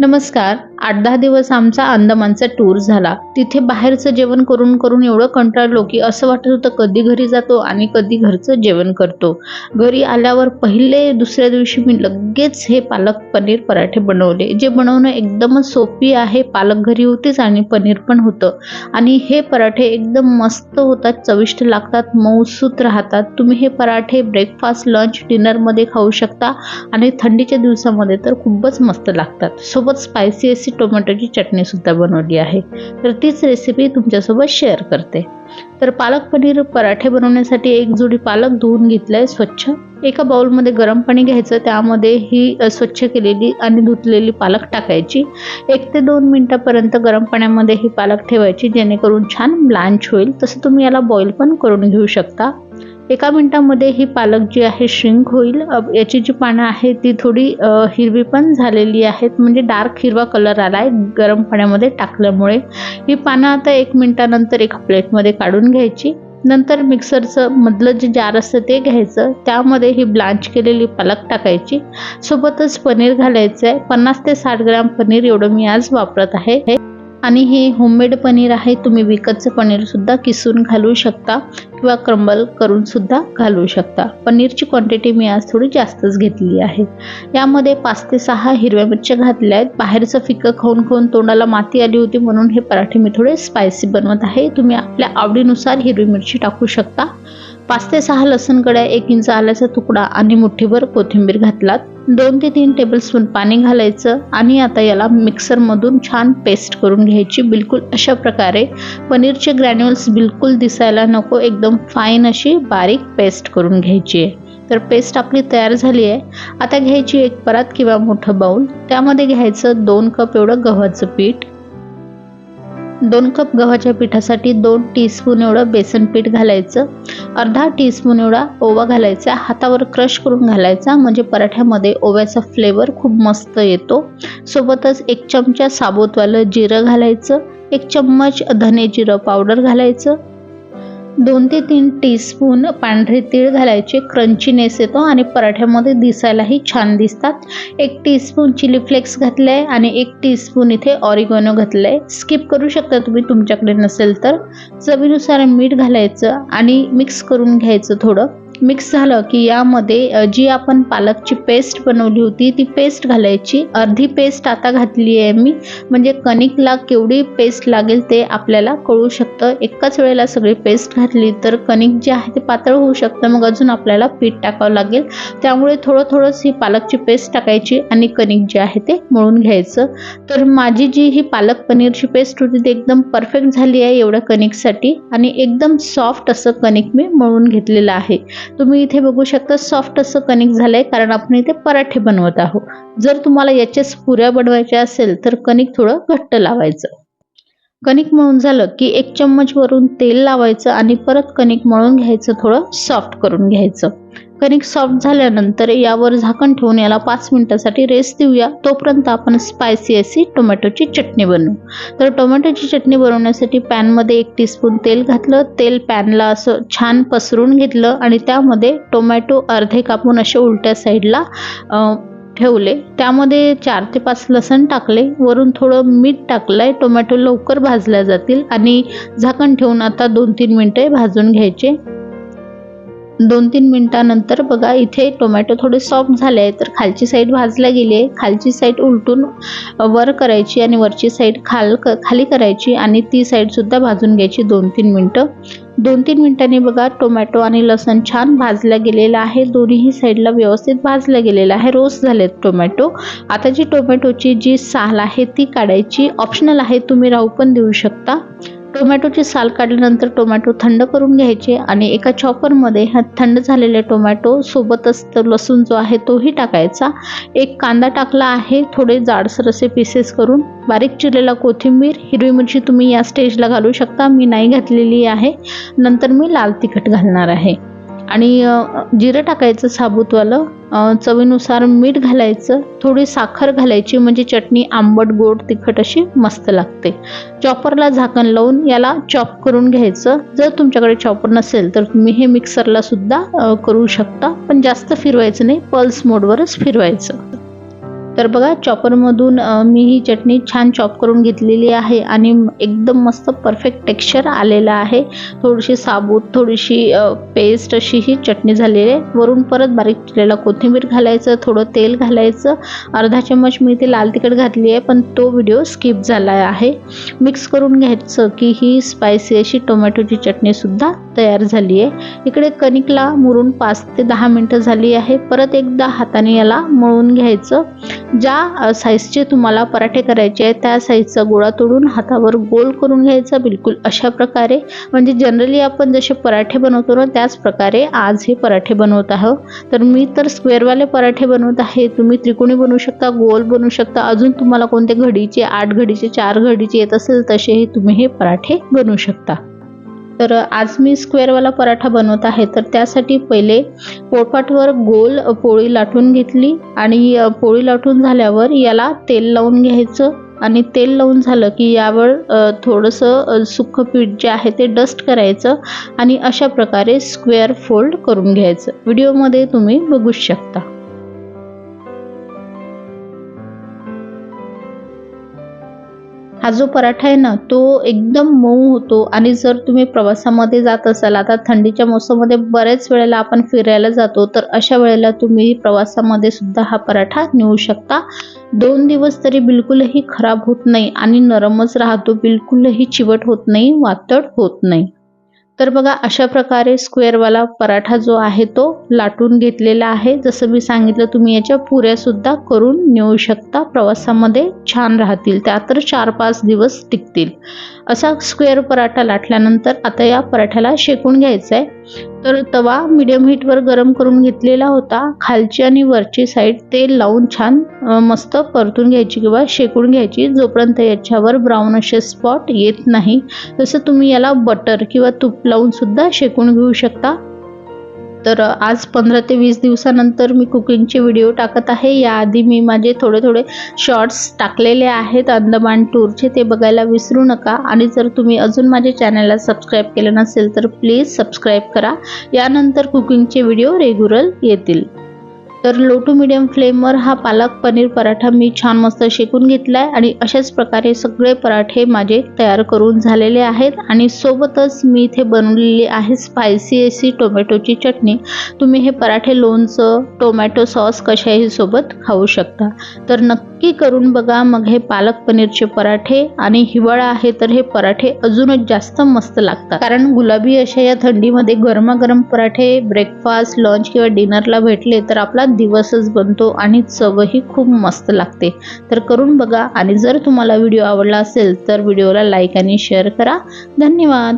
नमस्कार. आठ दहा दिवस आमचा अंदमानचा टूर झाला. तिथे बाहेरचं जेवण करून करून एवढं कंटाळलो की असं वाटत होतं कधी घरी जातो आणि कधी घरचं जेवण करतो. घरी आल्यावर पहिले दुसऱ्या दिवशी मी लगेच हे पालक पनीर पराठे बनवले. जे बनवणं एकदमच सोपी आहे. पालक घरी होतीच आणि पनीर पण होतं. आणि हे पराठे एकदम मस्त होतात चविष्ट लागतात मऊसूत राहतात. तुम्ही हे पराठे ब्रेकफास्ट लंच डिनरमध्ये खाऊ शकता आणि थंडीच्या दिवसामध्ये तर खूपच मस्त लागतात. सोबत स्पायसी अशी टोमॅटोची चटणीसुद्धा बनवली आहे. तर तीच रेसिपी तुमच्यासोबत शेअर करते. तर पालक पनीर पराठे बनवण्यासाठी एक जोडी पालक धुवून घेतला आहे स्वच्छ. एका बाउलमध्ये गरम पाणी घ्यायचं त्यामध्ये ही स्वच्छ केलेली आणि धुतलेली पालक टाकायची. एक ते दोन मिनटापर्यंत गरम पाण्यामध्ये ही पालक ठेवायची जेणेकरून छान ब्लांच होईल. तसं तुम्ही याला बॉईल पण करून घेऊ शकता. एका मिनटामध्ये ही पालक जी आहे श्रिंक होईल. याची जी पानं आहेत ती थोडी हिरवी पण झालेली आहेत. म्हणजे डार्क हिरवा कलर आला आहे गरम पाण्यामध्ये टाकल्यामुळे. ही पानं आता एक मिनटानंतर एका प्लेटमध्ये काढून घ्यायची. नंतर मिक्सरचं मधलं जे जार असतं ते घ्यायचं. त्यामध्ये ही ब्लांच केलेली पालक टाकायची. सोबतच पनीर घालायचं आहे पन्नास ते साठ ग्राम पनीर एवढं मी आज वापरत आहे. आणि हे होममेड पनीर आहे तुम्ही विकतचं पनीरसुद्धा किसून घालू शकता किंवा क्रंबल करूनसुद्धा घालू शकता. पनीरची क्वांटिटी मी आज थोडी जास्तच घेतली आहे. यामध्ये पाच ते सहा हिरव्या मिरच्या घातल्या आहेत. बाहेरचं फिकं खाऊन खाऊन तोंडाला माती आली होती म्हणून हे पराठे मी थोडे स्पायसी बनवत आहे. तुम्ही आपल्या आवडीनुसार हिरवी मिरची टाकू शकता. पाच ते सहा लसूण कड्या एक इंच आल्याचा तुकडा आणि मुठ्ठीभर कोथिंबीर घातलात. दोन ते तीन टेबलस्पून पाणी घालायचं आणि आता याला मिक्सरमधून छान पेस्ट करून घ्यायची. बिलकुल अशा प्रकारे पनीरचे ग्रॅन्युअल्स बिलकुल दिसायला नको एकदम फाईन अशी बारीक पेस्ट करून घ्यायची आहे. तर पेस्ट आपली तयार झाली आहे. आता घ्यायची एक परात किंवा मोठं बाऊल त्यामध्ये घ्यायचं दोन कप एवढं गव्हाचं पीठ. दोन कप गव्हाच्या पिठासाठी दोन टीस्पून एवढं बेसन पीठ घालायचं. अर्धा टीस्पून एवढा ओवा घालायचा. हातावर क्रश करून घालायचा. म्हणजे पराठ्यामध्ये ओव्याचा फ्लेवर खूप मस्त येतो. सोबतच एक चमचा साबुतवालं जिरं घालायचं. एक चम्मच धने जिरं पावडर घालायचं. दोन ते तीन टीस्पून पांढरे तीळ घालायचे क्रंचीनेस येतो आणि पराठ्यामध्ये दिसायलाही छान दिसतात. एक टीस्पून चिली फ्लेक्स घातलं आहे आणि एक टीस्पून इथे ऑरिगोनो घातलं आहे स्किप करू शकता तुम्ही तुमच्याकडे नसेल तर. चवीनुसार मीठ घालायचं आणि मिक्स करून घ्यायचं थोडं. मिक्स झालं की यामध्ये जी आपण पालकची पेस्ट बनवली होती ती पेस्ट घालायची. अर्धी पेस्ट आता घातली आहे मी. म्हणजे कणिकला केवढी पेस्ट लागेल ते आपल्याला कळू शकतं. एकाच वेळेला सगळी पेस्ट घातली तर कणिक जे आहे ते पातळ होऊ शकतं. मग अजून आपल्याला पीठ टाकावं लागेल. त्यामुळे थोडं थोडंच ही पालकची पेस्ट टाकायची आणि कणिक जे आहे ते मळून घ्यायचं. तर माझी जी ही पालक पनीरची पेस्ट होती ती एकदम परफेक्ट झाली आहे एवढ्या कणिकसाठी. आणि एकदम सॉफ्ट असं कणिक मी मळून घेतलेलं आहे. तुम्ही इथे बघू शकता सॉफ्ट असं कणिक झालं आहे कारण आपण इथे पराठे बनवत आहोत. जर तुम्हाला याच्याच पुऱ्या बनवायच्या असेल तर कणिक थोडं घट्ट लावायचं. कणिक मळून झालं की एक चम्मच वरून तेल लावायचं आणि परत कणिक मळून घ्यायचं थोडं सॉफ्ट करून घ्यायचं. कणिक सॉफ्ट झाल्यानंतर यावर झाकण ठेवून याला पाच मिनिटासाठी रेस्ट देऊया. तोपर्यंत आपण स्पायसी अशी टोमॅटोची चटणी बनवू. तर टोमॅटोची चटणी बनवण्यासाठी पॅनमध्ये एक टीस्पून तेल घातलं. तेल पॅनला असं छान पसरून घेतलं आणि त्यामध्ये टोमॅटो अर्धे कापून असे उलट्या साईडला ठेवले. त्यामध्ये चार ते पाच लसण टाकले. वरून थोडं मीठ टाकलं आहे टोमॅटो लवकर भाजल्या जातील. आणि झाकण ठेवून आता दोन तीन मिनटे भाजून घ्यायचे. दोन तीन मिनटानंतर बघा इथे टोमॅटो थोडे सॉफ्ट झाले आहे तर खालची साईड भाजल्या गेली आहे. खालची साईड उलटून वर करायची आणि वरची साईड खाल क खाली करायची. आणि ती साईडसुद्धा भाजून घ्यायची दोन तीन मिनटं. दोन तीन मिनिटांनी बघा टोमॅटो आणि लसण छान भाजला गेलेला आहे. दोन्हीही साईडला व्यवस्थित भाजलं गेलेलं आहे. रोस्ट झालेत टोमॅटो. आता जी टोमॅटोची जी साल आहे ती काढायची. ऑप्शनल आहे तुम्ही राहू पण देऊ शकता. टोमॅटोची साल काढल्यानंतर टोमॅटो थंड करून घ्यायचे आणि एका चॉपरमध्ये हा थंड झालेले टोमॅटो सोबतच तर लसूण जो आहे तोही टाकायचा. एक कांदा टाकला आहे थोडे जाडसर असे पीसेस करून बारीक चिरलेला कोथिंबीर हिरवी मिरची तुम्ही या स्टेजला घालू शकता. मी नाही घातलेली आहे. नंतर मी लाल तिखट घालणार आहे. आणि जिरं टाकायचं साबूतवालं चवीनुसार मीठ घालायचं थोडी साखर घालायची म्हणजे चटणी आंबट गोड तिखट अशी मस्त लागते. चॉपरला झाकण लावून याला चॉप करून घ्यायचं. जर तुमच्याकडे चॉपर नसेल तर तुम्ही हे मिक्सरला सुद्धा करू शकता पण जास्त फिरवायचं नाही पल्स मोडवरच फिरवायचं. तर बघा चॉपरमधून मी ही चटणी छान चॉप करून घेतलेली आहे आणि एकदम मस्त परफेक्ट टेक्स्चर आलेला आहे. थोडीशी साबूत थोडीशी पेस्ट अशी ही चटणी झालेली आहे. वरून परत बारीक चिरलेला कोथिंबीर घालायचं थोडं तेल घालायचं. अर्धा चम्मच मी इथे लाल तिखट घातली आहे पण तो व्हिडिओ स्किप झाला आहे. मिक्स करून घ्यायचं की ही स्पायसी अशी टोमॅटोची चटणीसुद्धा तयार झाली आहे. इकडे कणिकला मुरून पाच ते दहा मिनटं झाली आहे. परत एकदा हाताने याला मळून घ्यायचं. ज्या साईजचे तुम्हाला पराठे करायचे आहेत त्या साईजचा गोळा तोडून हातावर गोल करून घ्यायचा बिलकुल अशा प्रकारे. म्हणजे जनरली आपण जसे पराठे बनवतो ना त्याच प्रकारे आज हे पराठे बनवत आहोत. तर मी तर स्क्वेअरवाले पराठे बनवत आहे. तुम्ही त्रिकोणी बनवू शकता गोल बनवू शकता. अजून तुम्हाला कोणते घडीचे आठ घडीचे चार घडीचे येत असेल तसेही तुम्ही हे पराठे बनवू शकता. तर आज मी स्क्वेअरवाला पराठा बनवत आहे. तर त्यासाठी पहिले पोळपाटवर गोल पोळी लाटून घेतली आणि पोळी लाटून झाल्यावर याला तेल लावून घ्यायचं आणि तेल लावून झालं की यावर थोडंसं अ, पीठ जे आहे ते डस्ट करायचं आणि अशा प्रकारे स्क्वेअर फोल्ड करून घ्यायचं. व्हिडिओमध्ये तुम्ही बघू शकता. हा जो पराठा आहे ना तो एकदम मऊ होतो. आणि जर तुम्ही प्रवासामध्ये जात असाल आता थंडीच्या मोसममध्ये बऱ्याच वेळेला आपण फिरायला जातो तर अशा वेळेला तुम्ही प्रवासामध्ये सुद्धा हा पराठा नेऊ शकता. दोन दिवस तरी बिलकुलही खराब होत नाही आणि नरमच राहतो बिलकुलही चिवट होत नाही वातड होत नाही. तर बघा अशा प्रकारे स्क्वेअरवाला पराठा जो आहे तो लाटून घेतलेला आहे. जसं मी सांगितलं तुम्ही याच्या पुऱ्यासुद्धा करून नेऊ शकता. प्रवासामध्ये छान राहतील. त्या तर चार पाच दिवस टिकतील. असा स्क्वेअर पराठा लाटल्यानंतर आता या पराठ्याला शेकून घ्यायचा आहे तर तवा मिडियम हीटवर गरम करून घेतलेला होता. खालची आणि वरची साईड तेल लावून छान मस्त परतून घ्यायची किंवा शेकून घ्यायची. जोपर्यंत याच्यावर ब्राऊन असे स्पॉट येत नाही तसं तुम्ही याला बटर किंवा तूप लावून सुद्धा शेकून घेऊ शकता. तर आज पंधरा ते वीस दिवसानंतर मी कुकिंगचे व्हिडिओ टाकत आहे. याआधी मी माझे थोडे थोडे शॉर्ट्स टाकलेले आहेत. अंदमान टूरचे ते बघायला विसरू नका. आणि जर तुम्ही अजून माझ्या चॅनलला सबस्क्राईब केलं नसेल तर प्लीज सबस्क्राईब करा. यानंतर कुकिंगचे व्हिडिओ रेग्युलर येतील. तर लो टू मिडियम फ्लेमवर हा पालक पनीर पराठा मी छान मस्त शेकून घेतला आहे आणि अशाच प्रकारे सगळे पराठे माझे तयार करून झालेले आहेत. आणि सोबतच मी इथे बनवलेली आहे स्पायसी अशी टोमॅटोची चटणी. तुम्ही हे पराठे लोणचं टोमॅटो सॉस कशाही सोबत खाऊ शकता. तर नक्की करून बघा मग हे पालक पनीरचे पराठे आणि हिवाळा आहे तर हे पराठे अजूनच जास्त मस्त लागतात. कारण गुलाबी अशा या थंडीमध्ये गरमागरम पराठे ब्रेकफास्ट लंच किंवा डिनरला भेटले तर आपला दिवसच बनतो आणि चवही खूप मस्त लागते. तर करून बघा आणि जर तुम्हाला व्हिडिओ आवडला असेल तर व्हिडिओला लाईक आणि शेअर करा. धन्यवाद.